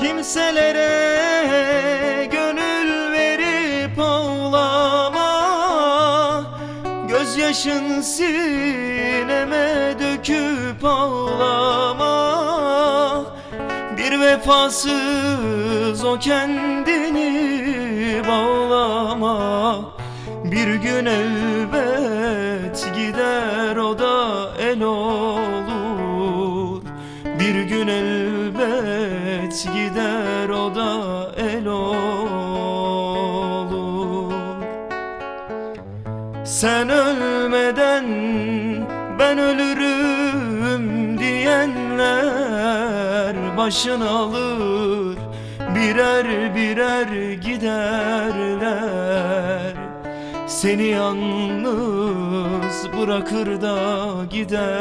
kimselere gönül verip ağlama. Gözyaşın sineme döküp ağlama. Bir vefasız o kendini bağlama. Bir gün elbet gider o da el olur. Bir gün elbet gider o da el olur. Sen ölmeden ben ölürüm diyenler başını alır birer birer giderler. Seni yalnız bırakır da giderler